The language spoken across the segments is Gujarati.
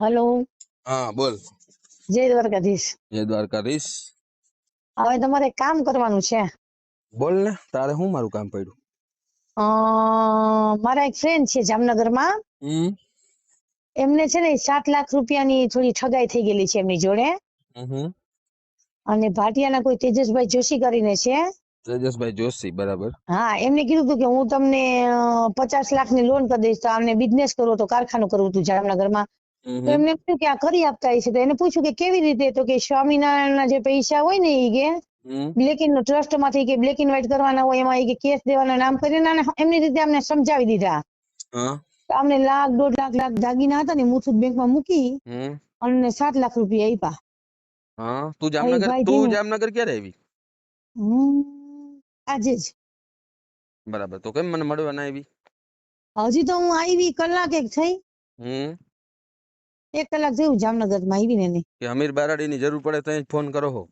હલો. હા બોલ. જય દ્વારકાધીશ. જય દ્વારકાધીશ. હવે તમારે કામ કરવાનું છે. બોલ ને તારે શું મારું કામ પડ્યું? મારા એક ફ્રેન્ડ છે જામનગરમાં. એમને છે ને સાત લાખ રૂપિયાની થોડી ઠગાઈ થઈ ગયેલી છે એમની જોડે. અને ભાટિયાના કોઈ તેજસભાઈ જોશી કરીને છે. તેજસભાઈ જોશી બરાબર. હા એમને કીધું હતું કે હું તમને પચાસ પચાસ લાખની લોન કરી દઈશ તો આમને બિઝનેસ કરવો તો કારખાનું કરવું હતું જામનગરમાં. તો એમને કહ્યું કે આ કરી આપતા હશે? તો એને પૂછ્યું કે કેવી રીતે? તો કે સ્વામિનારાયણના જે પૈસા હોય ને ઈ કે બ્લેક ઇન ટ્રસ્ટમાંથી કે બ્લેક ઇન વ્હાઈટ કરવાના હોય એમાં કે કેસ દેવાના નામ કરીને અને એમની રીતે અમને સમજાવી દીધા. અમને લાખ દોઢ લાખ લાખ દાગીના હતા ને મુથુટ બેંકમાં મૂકી અને સાત લાખ રૂપિયા આપ્યા હા? તું જામનગર તું જામનગર ક્યારે આવી? આજે જ. બરાબર. તો કેમ મને મળવા ના આવી? હજી તો હું આવી કલાક એક થઈ. હમ એક કલાક થયું જામનગરમાં આવી ને. કે અમીર બારાડીની જરૂર પડે તો ફોન કરો હો.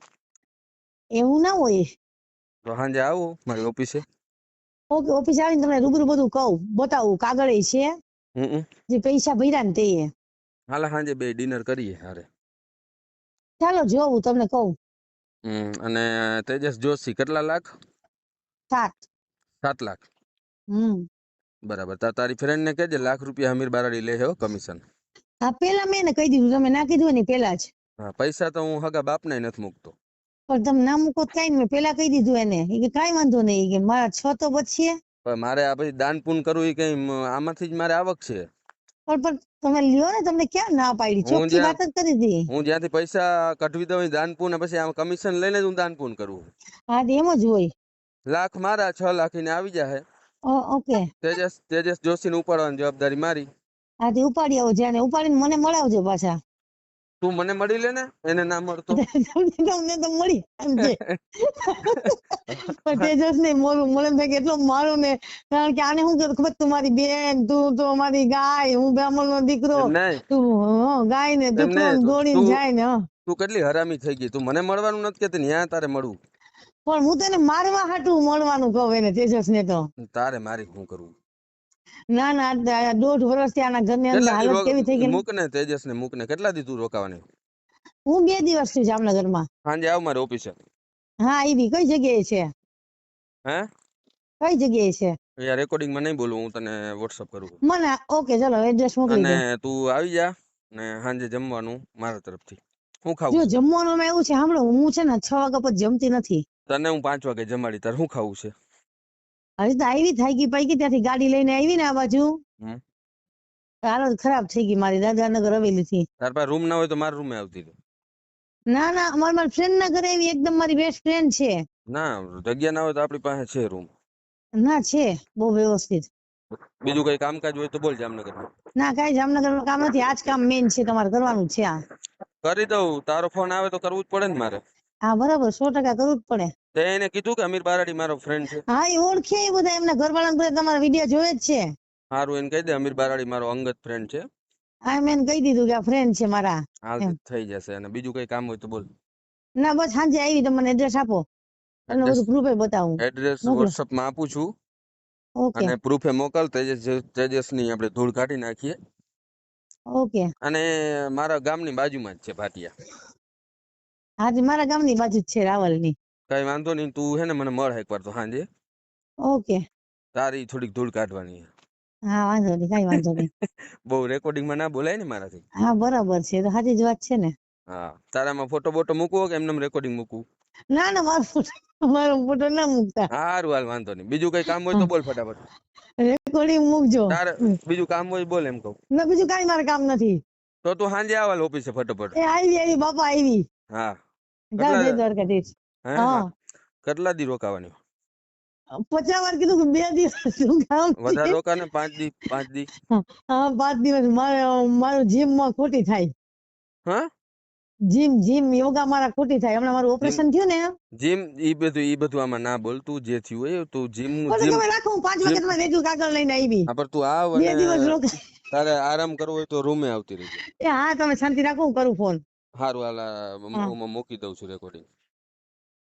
એવું ના હોય. તો સાંજે આવો મારી ઓફિસે. ઓકે ઓફિસ આવીને તમને રૂબરૂ બધું કહું. બતાવું કાગળ છે. જે પૈસા ભર્યા ને તે હાલા સાંજે બે ડિનર કરીએ હારે. ચાલો જોવું તમને કહું. અને તેજસ જોશી કેટલા લાખ? સાત. સાત લાખ. હમ. બરાબર તારી ફ્રેન્ડ ને કેજે લાખ રૂપિયા અમીર બારાડી લે હો કમિશન હા પેલા મેં એને કહી દીધું તમે ના કીધું હોય ને પેલા જ. હા પૈસા તો હું હગા બાપને નથી મૂકતો. પણ તમે ના મૂકો કઈ મેં પેલા કહી દીધું એને. કે કાંઈ વાંધો નહીં કે મારા છ તો બચશે પણ મારે આ પછી દાન પૂન કરવું એ કઈ આમાંથી જ મારે આવક છે. પણ પણ તમે લ્યો ને તમને ક્યાં ના પાડી? ચોખ્ખી વાત જ કરી હતી હું જ્યાંથી પૈસા કઢવી દઉં દાન પૂન પછી આમ કમિશન લઈને જ હું દાન પૂન કરું. હા એમ જ હોય. લાખ મારા છ લાખ ને આવી જાય ઓકે. તેજસ તેજસ જોશી ને ઉપાડવાની જવાબદારી મારી. હા ઉપાડી આવજે અને ઉપાડીને મને મળાવજો પાછા. તું મને મળી લે ને એને ના મળતો. તમને તો મળી પણ તેજસ ને મોરું મળે થાય કે એટલો મારું ને કારણ કે આને શું કરું ખબર તું મારી બેન તું તો મારી ગાય હું બ્રાહ્મણ નો દીકરો. તું હં, ગાય ને દીકરો દોડીને જાય ને તું કેટલી હરામી થઈ ગઈ તું મને મળવાનું નથી કેતી ન્યા તારે મળવું. પણ હું તને મારવા હાટું મળવાનું કહું એને તેજસ ને તો. તારે મારી શું કરવું? ના ના દોઢ વર્ષથી આના ઘરની અંદર હાલત કેવી થઈ ગઈ રો- ને. મૂક ને તેજસ ને મૂક ને કેટલા દી તું રોકાવાની? હું બે દિવસથી જામનગરમાં સાંજે આવ મારે ઓફિસે. હા આવી કઈ જગ્યાએ છે? હે? કઈ જગ્યાએ છે? યાર રેકોર્ડિંગમાં નહીં બોલું હું તને વોટ્સઅપ કરું મને ઓકે ચલો એડ્રેસ મોકલી દે. અને તું આવી જા ને સાંજે જમવાનું મારા તરફથી. હું ખાવું જો જમવાનું માં એવું છે સાંભળો હું છે ને છ વાગ્યા પછી જમતી નથી. તને હું પાંચ વાગે જમાડી તારે હું ખાવું છે? હજી તો આવી થઈ ગઈ પૈકી ત્યાંથી ગાડી લઈને આવી ને આ બાજુ. હાલત ખરાબ થઈ ગઈ મારી દાદાનગર હવેલી થી. તાર પાસે રૂમ ના હોય તો મારા રૂમે આવતી ના ના અમારી મારી ફ્રેન્ડ ના ઘરે આવી એકદમ મારી બેસ્ટ ફ્રેન્ડ છે. ના જગ્યા ના હોય તો આપણી પાસે છે રૂમ. ના છે બહુ વ્યવસ્થિત. બીજું કઈ કામકાજ હોય તો બોલ જામનગર ના કઈ જામનગરમાં કામ નથી આજ કામ મેઇન છે તમારે કરવાનું છે આ. કરી દઉં તારો ફોન આવે તો કરવું જ પડે ને મારે. હા બરાબર સો ટકા કરવું જ પડે. તે એને કીધું કે અમીર બારાડી મારો ફ્રેન્ડ છે. હા એ ઓળખે એ બધા એમના ઘરવાળા બધા તમારા વીડિયો જોવે જ છે. સારું એને કહી દે અમીર બારાડી મારો અંગત ફ્રેન્ડ છે. હા મેં એને કહી દીધું કે આ ફ્રેન્ડ છે મારા. હાલ થઈ જશે અને બીજું કઈ કામ હોય તો બોલ. ના બસ સાંજે આવી તમને એડ્રેસ આપો. તમને બધું પ્રૂફે બતાવું. એડ્રેસ મોકલો. માં આપું છું. ઓકે અને પ્રૂફે મોકલ તેજસની આપણે ધૂળ કાઢી નાખીએ. ઓકે અને મારા ગામની બાજુમાં જ છે ભાટિયા. હા તે મારા ગામની બાજુ જ છે રાવલની. કઈ વાંધો નહીં તું હે ને મને મળ એકવાર તો હાંજે. ઓકે. તારી થોડીક ધૂળ કાઢવાની છે. હા વાંધો નહીં કઈ વાંધો નહીં. બહુ રેકોર્ડિંગમાં ના બોલાય ને મારાથી? હા બરાબર છે તો સાચી જ વાત છે ને. હા તારામાં ફોટો બોટો મૂકવો કે એમને રેકોર્ડિંગ મૂકવું? ના ના મારો ફોટો મારો ફોટો ના મૂકતા. હારું હાલ વાંધો નહીં. બીજું કઈ કામ હોય તો બોલ ફટાફટ. રેકોર્ડિંગ મૂકજો. તારે બીજું કામ હોય બોલ એમ કહું. ના બીજું કાંઈ મારે કામ નથી. તો તું સાંજે આવાલ ઓફિસે ફટાફટ. એ આવી આવી બાપા આવી. હા. ચાલ જય દ્વારકાધીશ હા કેટલા દી રોકાવાની? પચાસ વાર કીધું કે બે દિવસ શું કામ વધારે રોકા ને પાંચ દી પાંચ દી? હા પાંચ દિવસ મારે મારું જીમમાં ખોટી થાય. હા? જીમ જીમ યોગા મારા ખોટી થાય. હમણાં મારું ઓપરેશન થયું ને? જીમ ઈ બધું ઈ બધું આમાં ના બોલ તું જે થયું હોય તું જીમ જીમ તમે રાખો હું પાંચ વાગે માં રેજુ કાગળ લઈને આવી. હા પણ તું આવ બે દિવસ અને તારે આરામ કરવો હોય તો રૂમે આવતી રહેજે. એ હા તમે શાંતિ રાખો હું કરું ફોન હારું હાલ હા. મૂકી દઉં છું રેકોર્ડિંગ